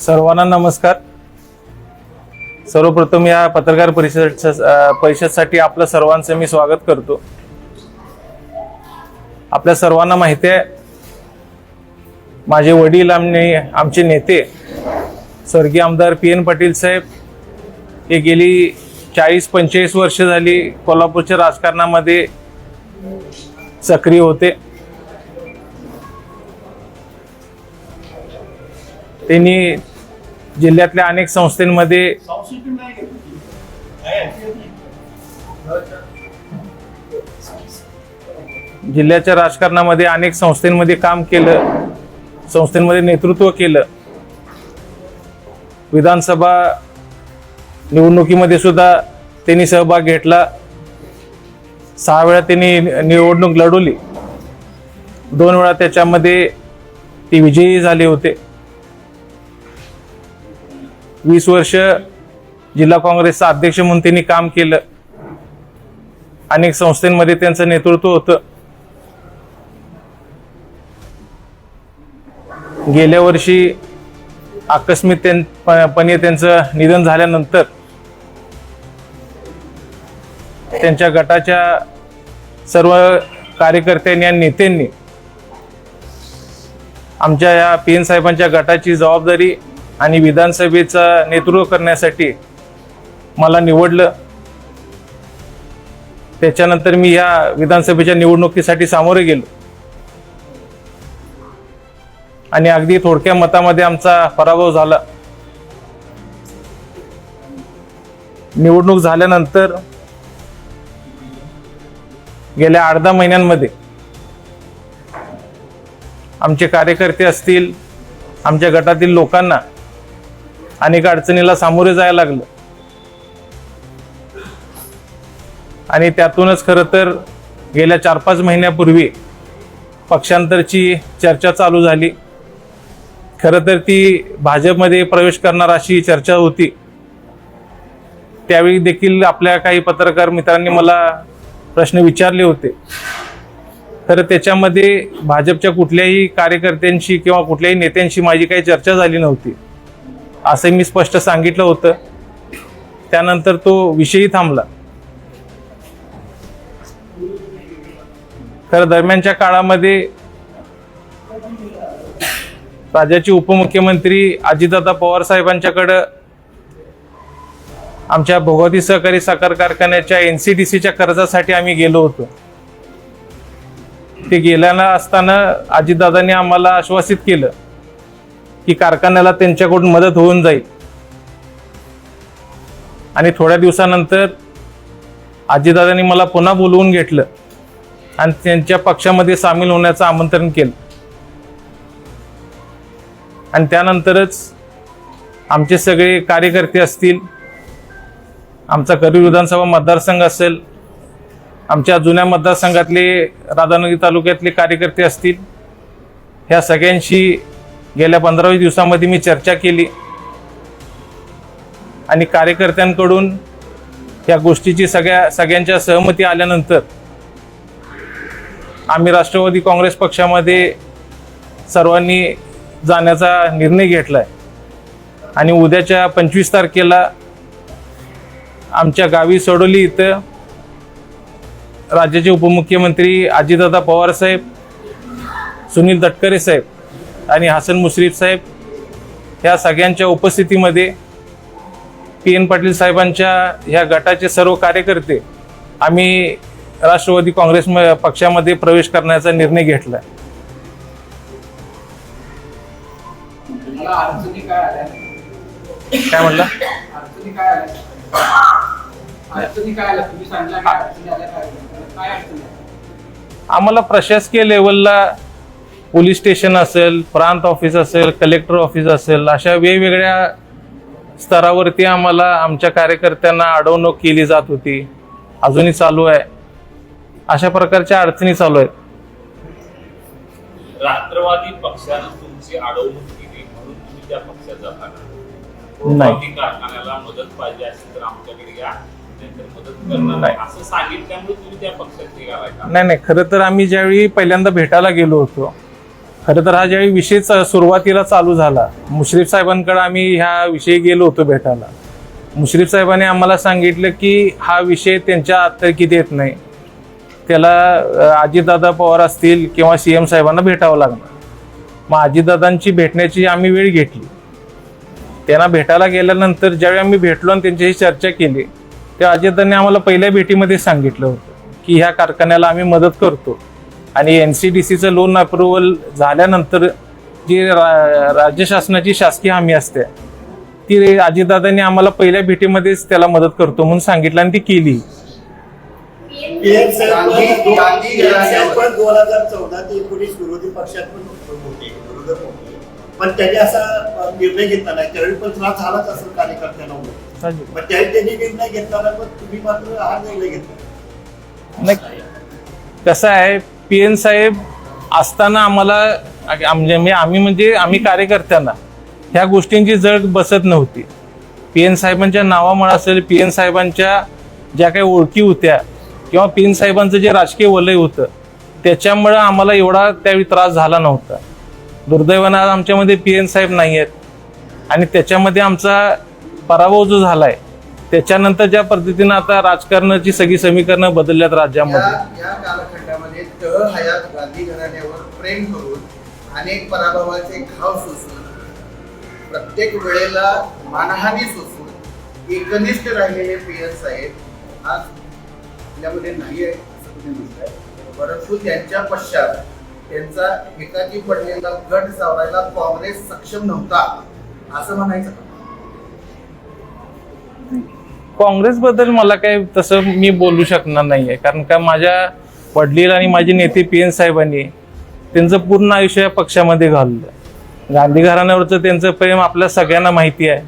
सर्वांना नमस्कार. सर्वप्रथम या पत्रकार परिषद परिषदसाठी आपलं सर्वांचं मी स्वागत करतो. आपल्या सर्वांना माहिती आहे माझे वडील आणि आमचे नेते स्वर्गीय आमदार पी एन पाटील साहेब हे गेली चाळीस पंचेचाळीस वर्ष झाली कोल्हापूरच्या राजकारणामध्ये सक्रिय होते. त्यांनी जिल्ह्यातल्या अनेक संस्थांमध्ये जिल्ह्याच्या राजकारणामध्ये अनेक संस्थांमध्ये काम केलं संस्थांमध्ये नेतृत्व केलं. विधानसभा निवडणुकीमध्ये सुद्धा त्यांनी सहभाग घेतला. सहा वेळा त्यांनी निवडणूक लढवली. दोन वेळा त्याच्यामध्ये ते विजयी झाले होते. वीस वर्ष जिल्हा काँग्रेसचा अध्यक्ष म्हणून त्यांनी काम केलं. अनेक संस्थांमध्ये त्यांचं नेतृत्व होतं. गेल्या वर्षी आकस्मिक पणे त्यांचं निधन झाल्यानंतर त्यांच्या गटाच्या सर्व कार्यकर्त्यांनी आणि नेत्यांनी आमच्या या पी एन साहेबांच्या गटाची जबाबदारी आणि विधानसभेचं नेतृत्व करण्यासाठी मला निवडलं. त्याच्यानंतर मी या विधानसभेच्या निवडणुकीसाठी सामोरे गेलो. आणि अगदी थोडक्या मतामध्ये आमचा पराभव झाला. निवडणूक झाल्यानंतर गेल्या आठ दहा महिन्यांमध्ये आमचे कार्यकर्ते असतील आमच्या गटातील लोकांना अनेक अडचणीला सामोरे जायला लागलं. आणि त्यातूनच खरं तर गेल्या चार पाच महिन्यापूर्वी पक्षांतरची चर्चा चालू झाली. खरं तर ती भाजपमध्ये प्रवेश करणार अशी चर्चा होती. त्यावेळी देखील आपल्या काही पत्रकार मित्रांनी मला प्रश्न विचारले होते. तर त्याच्यामध्ये भाजपच्या कुठल्याही कार्यकर्त्यांशी किंवा कुठल्याही नेत्यांशी माझी काही चर्चा झाली नव्हती. असं मी स्पष्ट सांगितलं होतं. त्यानंतर तो विषयही थांबला. तर दरम्यानच्या काळामध्ये राज्याचे उपमुख्यमंत्री अजितदादा पवार साहेबांच्याकडं आमच्या भगवती सहकारी साखर कारखान्याच्या एनसीडीसीच्या कर्जासाठी आम्ही गेलो होतो. ते गेल्यानं असताना अजितदादांनी आम्हाला आश्वासित केलं. की कारखान्याला त्यांच्याकडून मदत होऊन जाईल. आणि थोड्या दिवसानंतर आजीदादांनी मला पुन्हा बोलवून घेतलं आणि त्यांच्या पक्षामध्ये सामील होण्याचं आमंत्रण केलं. आणि त्यानंतरच आमचे सगळे कार्यकर्ते असतील आमचा करूर विधानसभा मतदारसंघ असेल आमच्या जुन्या मतदारसंघातले राधानगरी तालुक्यातले कार्यकर्ते असतील ह्या सगळ्यांशी गेल्या पंधरावीस दिवसामध्ये मी चर्चा केली. आणि कार्यकर्त्यांकडून या गोष्टीची सगळ्या सगळ्यांच्या सहमती आल्यानंतर आम्ही राष्ट्रवादी काँग्रेस पक्षामध्ये सर्वांनी जाण्याचा निर्णय घेतला आहे आणि उद्याच्या पंचवीस तारखेला आमच्या गावी सोडोली इथं राज्याचे उपमुख्यमंत्री अजितदादा पवार साहेब सुनील तटकरे साहेब आणि हसन मुश्रीफ साहेब ह्या सगळ्यांच्या उपस्थितीमध्ये पी एन पाटील साहेबांच्या ह्या गटाचे सर्व कार्यकर्ते आम्ही राष्ट्रवादी काँग्रेस पक्षामध्ये प्रवेश करण्याचा निर्णय घेतला काय आल्या? आम्हाला प्रशासकीय लेवलला पोलीस स्टेशन असेल प्रांत ऑफिस असेल कलेक्टर ऑफिस असेल अशा वेगवेगळ्या स्तरावरती आम्हाला आमच्या कार्यकर्त्यांना अडवणूक केली जात होती अजूनही चालू आहे अशा प्रकारच्या अडचणी चालू आहेत राष्ट्रवादी पक्षानं तुमची अडवणूक केली म्हणून तुम्ही त्या पक्षात जाता का? नाही. कारखान्याला मदत पाहिजे असेल तर आमच्याकडे या नाही. नाही असं सांगितल्यामुळे तुम्ही त्या पक्षात निघालाय का नाही नाही खरं तर आम्ही ज्यावेळी पहिल्यांदा भेटायला गेलो होतो खरं तर हा ज्यावेळी विषय सुरुवातीला चालू झाला मुश्रीफ साहेबांकडे आम्ही ह्या विषयी गेलो होतो भेटायला. मुश्रीफ साहेबांनी आम्हाला सांगितलं की हा विषय त्यांच्या आतर्कीत येत नाही. त्याला अ, अजितदादा पवार असतील किंवा सी एम साहेबांना भेटावं लागणार. मग अजितदादांची भेटण्याची आम्ही वेळ घेतली. त्यांना भेटायला गेल्यानंतर ज्यावेळी आम्ही भेटलो आणि त्यांच्याशी चर्चा केली तेव्हा अजितदादांनी आम्हाला पहिल्या भेटीमध्ये सांगितलं होतं की ह्या कारखान्याला आम्ही मदत करतो. आणि एन सी डी सीचं लोन अप्रुव्हल झाल्यानंतर जी रा राज्य शासनाची शासकीय हमी असते ती अजितदादांनी आम्हाला पहिल्या भेटीमध्येच त्याला मदत करतो म्हणून सांगितलं आणि ती केली. पण दोन हजार चौदा ते एकोणीस विरोधी पक्षात पण होते विरोधक होते पण त्यांनी असा निर्णय घेतला नाही. त्यावेळी पण त्रास झालाच असेल कार्यकर्त्यांना त्यावेळी त्यांनी निर्णय घेतला नाही पण तुम्ही मात्र हा निर्णय घेतला. नाही कसं आहे पी एन साहेब असताना आम्हाला म्हणजे आम्ही म्हणजे आम्ही कार्यकर्त्यांना ह्या गोष्टींची जड बसत नव्हती. पी एन साहेबांच्या नावामुळे असेल पी एन साहेबांच्या ज्या काही ओळखी होत्या किंवा पी एन साहेबांचं जे राजकीय वलय होतं त्याच्यामुळं आम्हाला एवढा त्यावेळी त्रास झाला नव्हता. दुर्दैवानं आज आमच्यामध्ये पी एन साहेब नाही आहेत आणि त्याच्यामध्ये आमचा पराभव जो झाला आहे त्याच्यानंतर ज्या पद्धतीनं आता राजकारणाची सगळी समीकरणं बदलल्यात राज्यामध्ये. म्हणजे तळ हयात गांधी घराण्यावर प्रेम करून अनेक पराभवाचे घाव सोसून प्रत्येक वेळेला मानहानी सोसून एकनिष्ठ राहिलेले पी साहेब आज आपल्यामध्ये नाही आहे असं तुम्ही म्हणताय. परंतु त्यांच्या पश्चात त्यांचा एकाकी पडलेला गट सावरायला काँग्रेस सक्षम नव्हता असं म्हणायचं काँग्रेसबद्दल मला काही तसं मी बोलू शकणार नाहीये. कारण का माझ्या वडील आणि माझे नेते पी एन साहेबांनी त्यांचं पूर्ण आयुष्य या पक्षामध्ये घाललं. गांधी घराण्यावरचं त्यांचं प्रेम आपल्या सगळ्यांना माहिती आहे.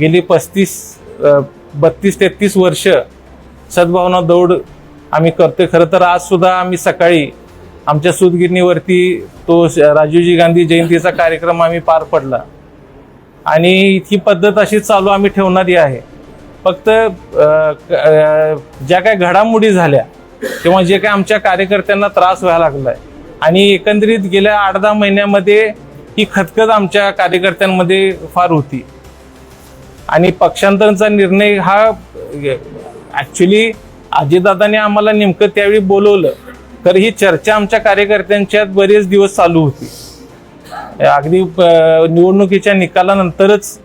गेली पस्तीस बत्तीस तेहतीस वर्ष सद्भावना दौड आम्ही करतोय. खरं तर आजसुद्धा आम्ही सकाळी आमच्या सुतगिरणीवरती तो राजीवजी गांधी जयंतीचा कार्यक्रम आम्ही पार पडला. आणि ही पद्धत अशी चालू आम्ही ठेवणारी आहे. फक्त ज्या काय घडामोडी झाल्या किंवा जे काही आमच्या कार्यकर्त्यांना त्रास व्हायला लागलाय. आणि एकंदरीत गेल्या आठ दहा महिन्यामध्ये ही खतखत आमच्या कार्यकर्त्यांमध्ये फार होती. आणि पक्षांतराचा निर्णय हा ॲक्च्युली अजितदादाने आम्हाला नेमकं त्यावेळी बोलवलं. तर ही चर्चा आमच्या कार्यकर्त्यांच्यात बरेच दिवस चालू होती. अगदी निवडणुकीच्या निकालानंतरच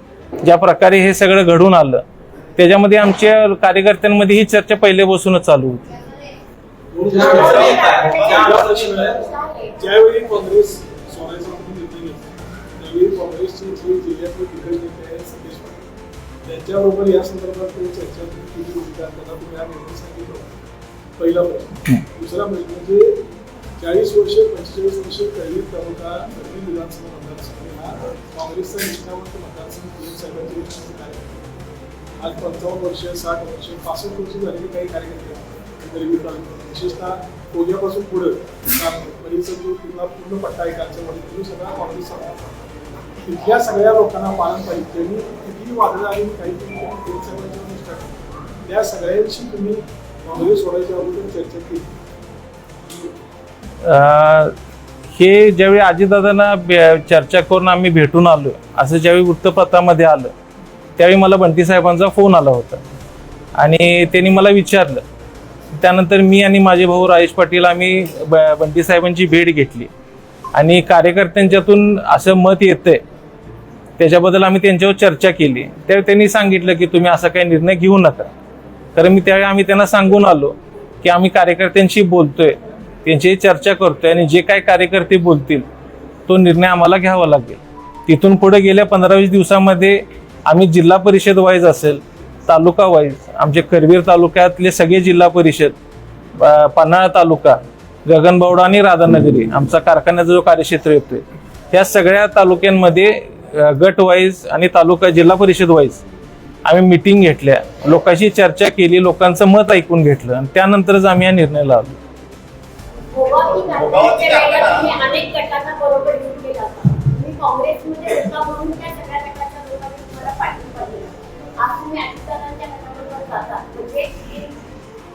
ज्या प्रकारे हे सगळं घडून आलं त्याच्यामध्ये आमच्या कार्यकर्त्यांमध्ये ही चर्चा पहिल्यापासूनच चालू होती. ज्यावेळी काँग्रेस सोडायचा म्हणून निर्णय घेतला त्यावेळी काँग्रेसचे जे जिल्ह्यातले दिग्गज नेते आहेत सतीश पाटील त्यांच्याबरोबर या संदर्भात काही चर्चा तुम्ही केली होती. का त्यांना तुम्ही हा निर्णय सांगितलं पहिला प्रश्न. दुसरा प्रश्न म्हणजे चाळीस वर्ष पंचेचाळीस वर्ष पहिली तालुका पहिली विधानसभा मतदारसंघ हा काँग्रेसचा निष्ठावंत मतदारसंघ पी साहेबांच्या आज पंचावन्न वर्ष साठ वर्ष पासष्ट वर्ष झालेले काही कार्यकर्ते आहेत. विशेषतः कोल्यापासून पुढे परिसर जो पूर्ण पूर्ण पट्टा आहे कांचनवाडी तो सगळा काँग्रेसचा तिथल्या सगळ्या लोकांना पारंपरिक त्यांनी कितीही वादळं आली काहीतरी त्यांनी त्या सगळ्यांशी तुम्ही काँग्रेस सोडायच्या अगोदर चर्चा केली. हे ज्यावेळी आजीदादांना चर्चा करून आम्ही भेटून आलो असं ज्यावेळी वृत्तपत्रामध्ये आलं त्यावेळी मला बंटी साहेबांचा फोन आला होता. आणि त्यांनी मला विचारलं त्यानंतर मी आणि माझे भाऊ राजेश पाटील आम्ही ब- बंटी साहेबांची भेट घेतली. आणि कार्यकर्त्यांच्यातून असं मत येतंय त्याच्याबद्दल आम्ही त्यांच्यावर चर्चा केली. त्यावेळी त्यांनी सांगितलं की तुम्ही असा काही निर्णय घेऊ नका. तर मी त्यावेळी आम्ही त्यांना सांगून आलो की आम्ही कार्यकर्त्यांशी बोलतोय त्यांची चर्चा करतोय आणि जे काही कार्यकर्ते बोलतील तो निर्णय आम्हाला घ्यावा लागेल. तिथून पुढे गेल्या पंधरा वीस दिवसामध्ये आम्ही जिल्हा परिषद वाईज असेल तालुका वाईज आमचे करवीर तालुक्यातले सगळे जिल्हा परिषद पन्हाळा तालुका गगनबावडा आणि राधानगरी आमचा कारखान्याचा जो कार्यक्षेत्र येतोय त्या सगळ्या तालुक्यांमध्ये गट वाईज आणि तालुका जिल्हा परिषद वाईज आम्ही मिटिंग घेतल्या. लोकांशी चर्चा केली लोकांचं मत ऐकून घेतलं आणि त्यानंतरच आम्ही या निर्णयाला आलो. अनेक गटांना बरोबर घेऊन गेला गटाबरोबर जाता म्हणजे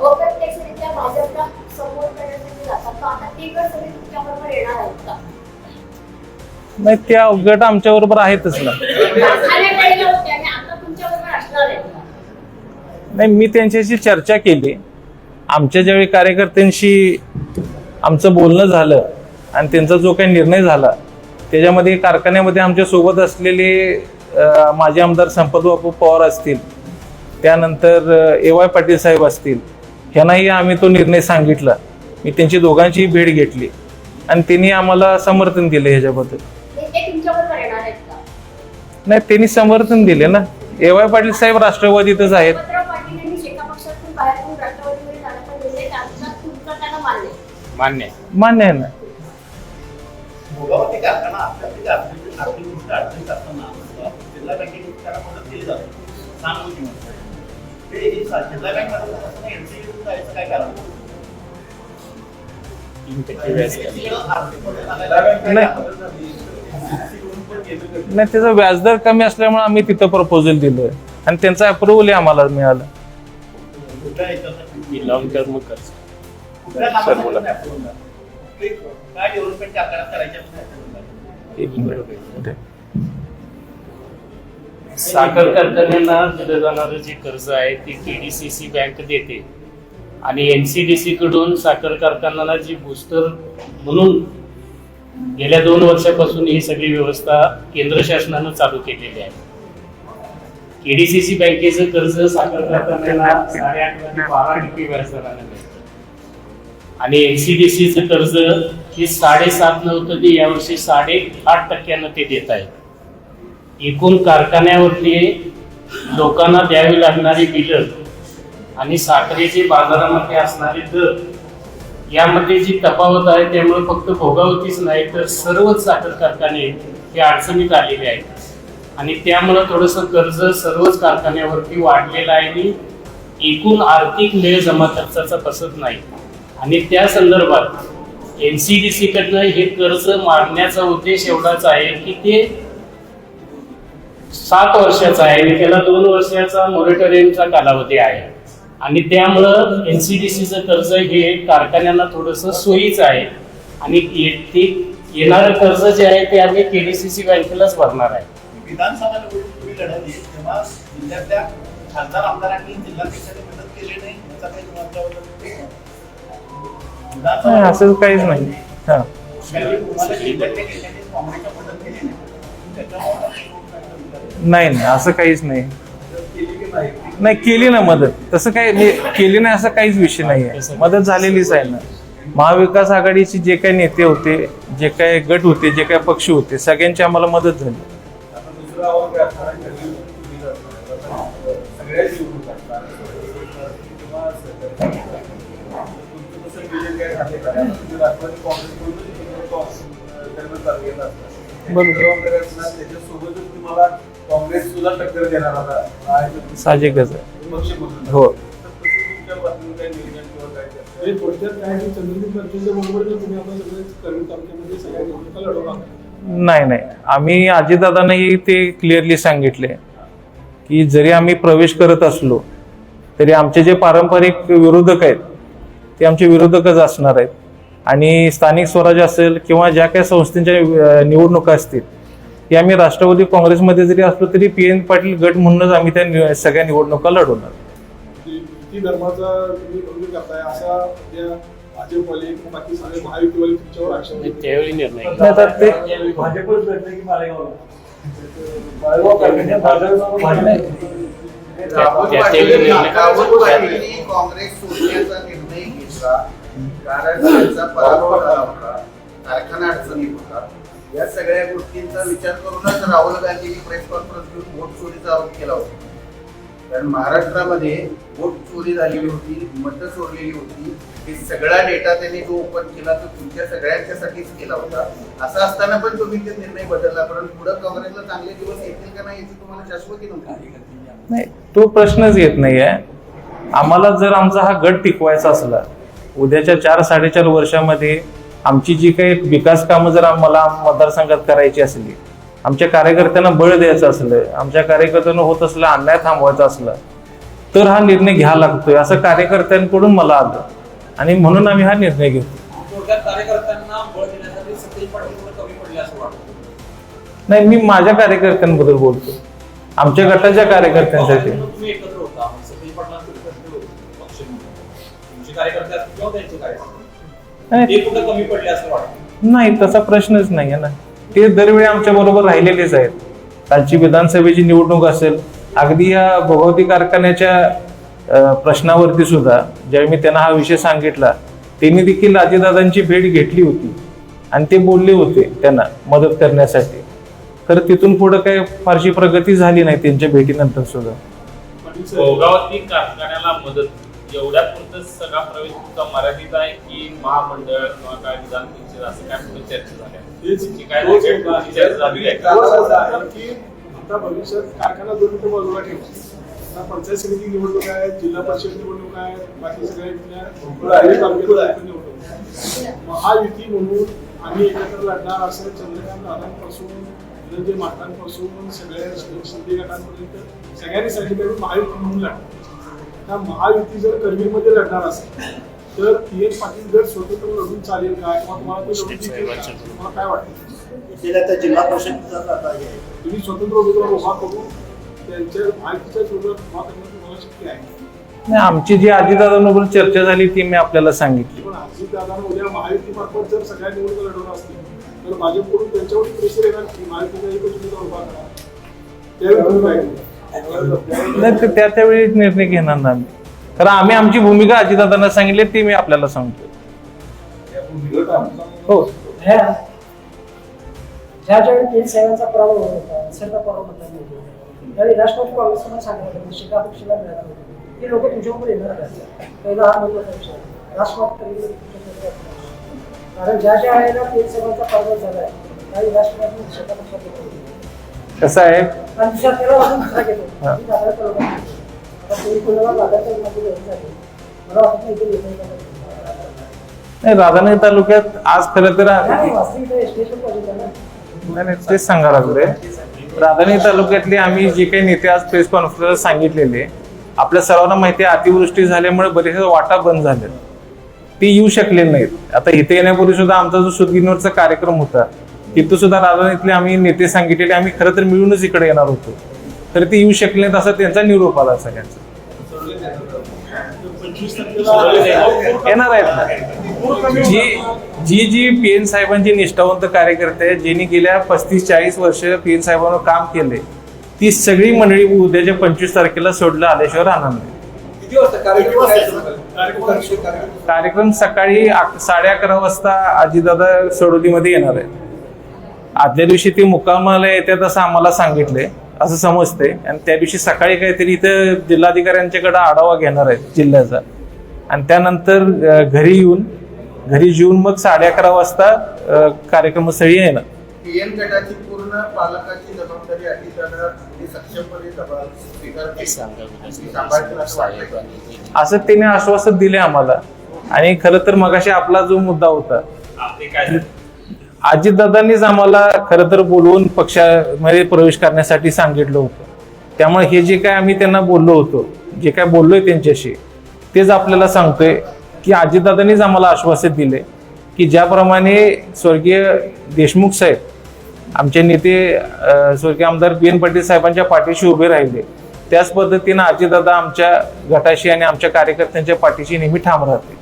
अप्रत्यक्षरित्या भाजपला सपोर्ट करण्यासाठी जातात. आता ते गट सगळे तुमच्याबरोबर येणार आहेत का? नाही त्या गट आमच्या बरोबर आहेतच ना? नाही मी त्यांच्याशी चर्चा केली. आमच्या ज्यावेळी कार्यकर्त्यांशी आमचं बोलणं झालं आणि त्यांचा जो काही निर्णय झाला त्याच्यामध्ये कारखान्यामध्ये आमच्यासोबत असलेले माजी आमदार संपत बापू पवार असतील त्यानंतर ए वाय पाटील साहेब असतील ह्यांनाही आम्ही तो निर्णय सांगितला. मी त्यांची दोघांचीही भेट घेतली. आणि त्यांनी आम्हाला समर्थन दिलं ह्याच्याबद्दल. नाही त्यांनी समर्थन दिले ना. ए वाय पाटील साहेब राष्ट्रवादीतच आहेत. सुभद्रा पाटील यांनी शेका नाही. त्याचा व्याजदर कमी असल्यामुळे आम्ही तिथं प्रपोजल दिलोय. आणि त्यांचा अप्रुव्हल आम्हाला मिळालं? ही लॉंग टर्म कर्ज सर, बोला. काय डेव्हलपमेंट करायच्या साखर कारखान्यांना दिलं जाणारं जे कर्ज आहे ते केडीसीसी बँक देते. आणि एनसीडीसी कडून साखर कारखान्याला जी बूस्टर म्हणून गेल्या दोन वर्षापासून ही सगळी व्यवस्था केंद्र शासनानं चालू केलेली आहे. केडीसीसी बँकेचं कर्ज साखर कारखान्याला साडेआठ ते बारा टक्के व्याजदराने आणि एन सी डी सीचं कर्ज हे साडेसात नव्हतं ते यावर्षी साडे आठ टक्क्यानं ते देत आहेत. एकूण कारखान्यावरती लोकांना द्यावी लागणारी बिलं आणि साखरेचे बाजारामध्ये असणारे दर यामध्ये जी तफावत आहे त्यामुळे फक्त भोगावतीच नाही तर सर्वच साखर कारखाने हे अडचणीत आलेले आहेत. आणि त्यामुळं थोडंसं कर्ज सर्वच कारखान्यावरती वाढलेलं आहे आणि एकूण आर्थिक मेळ जमा खर्चाचा बसत नाही. आणि त्या संदर्भात एन सी डी सीकडनं हे कर्ज मारण्याचा उद्देश एवढाच आहे की ते सात वर्षाचा आहे आणि त्याला दोन वर्षाचा मोरेटोरियमचा कालावधी आहे आणि त्यामुळं एनसीडीसीचं कर्ज हे कारखान्यांना थोडस सोयीचं आहे आणि ये- ते येणारं कर्ज जे आहे ते आम्ही केडीसीसी बँकेलाच भरणार आहे विधानसभा निवडणूक तुम्ही लढवली तेव्हा जिल्ह्यातल्या खासदार आमदारांनी जिल्हाध्यक्षांनी मदत केली नाही याचा काही तुम्हाला विधानसभा नाही असं काहीच नाही हा त्यावेळी तुम्हाला जिल्ह्यातल्या नेत्यांनी काँग्रेसच्या मदत केली नाही त्याच्यामुळे नाही नाही असं काहीच नाही. नाही केली ना मदत. तसं काही केली नाही असा काहीच विषय नाही आहे. मदत झालेलीच आहे ना. महाविकास आघाडीचे जे काही नेते होते जे काय गट होते जे काय पक्ष होते सगळ्यांची आम्हाला मदत झाली. बरोबर. काँग्रेस सुद्धा टक्कर देणार आता. आहे साहजिकच आहे. हो. म्हणजे नाही नाही. आम्ही अजितदादांनाही ते क्लिअरली सांगितले की जरी आम्ही प्रवेश करत असलो तरी आमचे जे पारंपरिक विरोधक आहेत ते आमचे विरोधकच असणार आहेत. आणि स्थानिक स्वराज्य असेल किंवा ज्या काही संस्थांच्या निवडणुका असतील की आम्ही राष्ट्रवादी काँग्रेसमध्ये जरी असलो तरी पी एन पाटील गट म्हणूनच आम्ही त्या नि- सगळ्या निवडणुका लढवणार. त्यावेळी निर्णय काँग्रेस सोडण्याचा निर्णय घेतला. कारण त्यांचा पराभव झाला होता. कारखाना अडचणीत होता. या सगळ्या गोष्टींचा विचार करूनच राहुल गांधींनी प्रेस कॉन्फरन्स घेऊन वोट चोरीचा आरोप केला होता. कारण महाराष्ट्रामध्ये वोट चोरी झालेली होती मतं चोरलेली होती हे सगळा डेटा त्यांनी जो ओपन केला तो तुमच्या सगळ्यांच्यासाठीच केला होता. असं असताना पण तुम्ही ते निर्णय बदलला कारण पुढे काँग्रेसला चांगले दिवस येतील का नाही याची तुम्हाला शाश्वती नव्हती. नाही तो प्रश्नच येत नाही आहे आम्हाला जर आमचा हा गट टिकवायचा असला उद्याच्या चार साडेचार वर्षामध्ये आमची जी काही विकास कामं जर आम्हाला मतदारसंघात करायची असली आमच्या कार्यकर्त्यांना बळ द्यायचं असलं आमच्या कार्यकर्त्यांना होत असलं अन्याय थांबवायचा असला तर हा निर्णय घ्यावा लागतोय असं कार्यकर्त्यांकडून मला आलं. आणि म्हणून आम्ही हा निर्णय घेतो नाही मी माझ्या कार्यकर्त्यांबद्दल बोलतो आमच्या गटाच्या कार्यकर्त्यांसाठी. ते कुठं कमी पडले असं वाटतं? नाही तसा प्रश्नच नाही आहे ना. ते दरवेळी आमच्या बरोबर राहिलेलेच आहेत. कालची विधानसभेची निवडणूक असेल अगदी या भोगवती कारखान्याच्या प्रश्नावरती सुद्धा ज्यावेळी मी त्यांना हा विषय सांगितला त्यांनी देखील अजितदादांची भेट घेतली होती. आणि ते बोलले होते त्यांना मदत करण्यासाठी. तर तिथून पुढे काही फारशी प्रगती झाली नाही त्यांच्या भेटीनंतर सुद्धा. भोगावती कारखान्याला मदत एवढ्यात पुरतं सगळा प्रवेश तुमचा मराठीत आहे की महामंडळ किंवा काय विधान परिषद असं काय पुढे चर्चा झाल्या काय तोच काय मुद्दा आहे. चर्चा झाली आहे का? तोच मुद्दा आहे की आता भविष्यात कारखाना दोन मिनिटं बाजूला ठेवू आता पंचायत समिती निवडणूक आहे जिल्हा परिषद निवडणूक आहे बाकी सगळ्या निवडणूक. महायुती म्हणून आम्ही एकत्र लढणार असं चंद्रकांत दादांपासून धनंजय मातांपासून सगळ्या शिंदे गटांपर्यंत सगळ्यांनी सांगितलं महायुती म्हणून लढणार आता महायुती जर करवीरमध्ये लढणार असेल तर पी एन पाटील जर स्वतंत्र लढून चालेल का किंवा तुम्हाला ते लढून देतील का? तुम्हाला काय वाटतं तिला आता जिल्हा परिषदचा आता हे आहे. तुम्ही स्वतंत्र उमेदवार उभा करून त्यांच्या माहितीच्या सोबत उभा करणं तुम्हाला शक्य आहे नाही, आमची जी अजितदादांबरोबर चर्चा झाली ती मी आपल्याला सांगितली पण अजित दादा उद्या महायुतीमार्फत जर सगळ्या निवडणुका लढवणार असतील तर भाजपकडून त्यांच्यावर प्रेशर येणार की महायुतीचा एकच उमेदवार उभा करा त्यावेळी तुम्ही काय? नाही ते त्या त्यावेळी निर्णय घेणार ना आम्ही. कारण आम्ही आमची भूमिका अजितदादांना सांगितली ती मी आपल्याला सांगतो. हो. ह्या ज्या ज्यावेळी केंद्र सेवांचा प्रभाव होता निसर्ग प्रभाव होता त्यावेळी राष्ट्रवादी काँग्रेसला सांगितलं होतं शिका पक्षाला मिळालं होतं. ते लोक तुमच्याबरोबर येणार पहिला हा महत्त्वाचा विषय राष्ट्रवादी कारण ज्या ज्या वेळेला केंद्र सेवांचा प्रभाव झाला आहे त्यावेळी राष्ट्रवादी शिका पक्षात कसं आहे? नाही. आता राधानगरी तालुक्यात आज खरं तर नाही तेच सांगा लागले राधानगरी तालुक्यातले आम्ही जे काही नेते आज प्रेस कॉन्फरन्स सांगितलेले आपल्या सर्वांना माहिती आहे अतिवृष्टी झाल्यामुळे बरेचसे वाटा बंद झाले ते येऊ शकले नाहीत. आता इथे येण्यापूर्वी सुद्धा आमचा जो सुदगिनवरचा कार्यक्रम होता तिथं सुद्धा राधानगरीतले आम्ही नेते सांगितलेले आम्ही खरं तर मिळूनच इकडे येणार होतो. तर ते येऊ शकले नाहीत असा त्यांचा निरोप आला सगळ्यांचा. येणार आहेत ना. जी जी जी पी एन साहेबांची निष्ठावंत कार्यकर्ते आहेत ज्यांनी गेल्या पस्तीस चाळीस वर्ष पी एन साहेबांवर काम केले ती सगळी मंडळी उद्याच्या पंचवीस तारखेला सोडलं आल्याशिवाय राहणार नाही. कार्यक्रम? सकाळी साडे अकरा वाजता अजितदादा सडोलीमध्ये येणार आहे आदल्या दिवशी ते मुक्कामाला येतात असं आम्हाला सांगितलंय असं समजते. आणि त्या दिवशी सकाळी काहीतरी इथं जिल्हाधिकाऱ्यांच्याकडे आढावा घेणार आहेत जिल्ह्याचा. आणि त्यानंतर घरी येऊन घरी जेवून मग साडे अकरा वाजता कार्यक्रमस्थळी पीएम गटाची पूर्ण पालकाची जबाबदारी सक्षमपणे वाटतं असं त्याने आश्वासन दिले आम्हाला. आणि खरं तर मगाशी आपला जो मुद्दा होता आपले अजितदादांनीच आम्हाला खरं तर बोलवून पक्षामध्ये प्रवेश करण्यासाठी सांगितलं होतं. त्यामुळे हे जे काय आम्ही त्यांना बोललो होतो जे काय बोललोय त्यांच्याशी तेच आपल्याला सांगतोय की अजितदादांनीच आम्हाला आश्वासन दिले की ज्याप्रमाणे स्वर्गीय देशमुख साहेब आमचे नेते स्वर्गीय आमदार बी एन पाटील साहेबांच्या पाठीशी उभे राहिले त्याच पद्धतीनं अजितदादा आमच्या गटाशी आणि आमच्या कार्यकर्त्यांच्या पाठीशी नेहमी ठाम राहते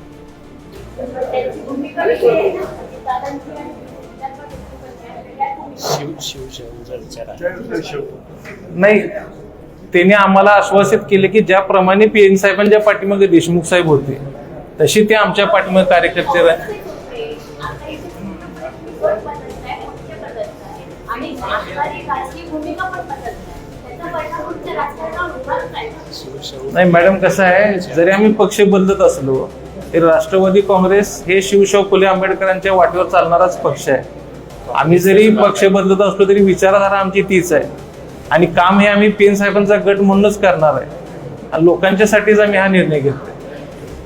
त्यांची भूमिका वेगळी आहे ना दादांची आणि भूमिका. नाही त्यांनी आम्हाला आश्वासित केले की ज्याप्रमाणे पी एन साहेबांच्या पाठीमागे देशमुख साहेब होते तशी ते आमच्या पाठीमागे कार्यकर्ते नाही मॅडम कसं आहे जरी आम्ही पक्ष बदलत असलो तरी राष्ट्रवादी काँग्रेस हे शिवशाहू फुले आंबेडकरांच्या वाटेवर चालणाराच पक्ष आहे आम्ही जरी पक्ष बदलत असलो तरी विचारधारा आमची तीच आहे. आणि काम हे आम्ही पेन साहेबांचा गट म्हणूनच करणार आहे. आणि लोकांच्यासाठीच आम्ही हा निर्णय घेतोय.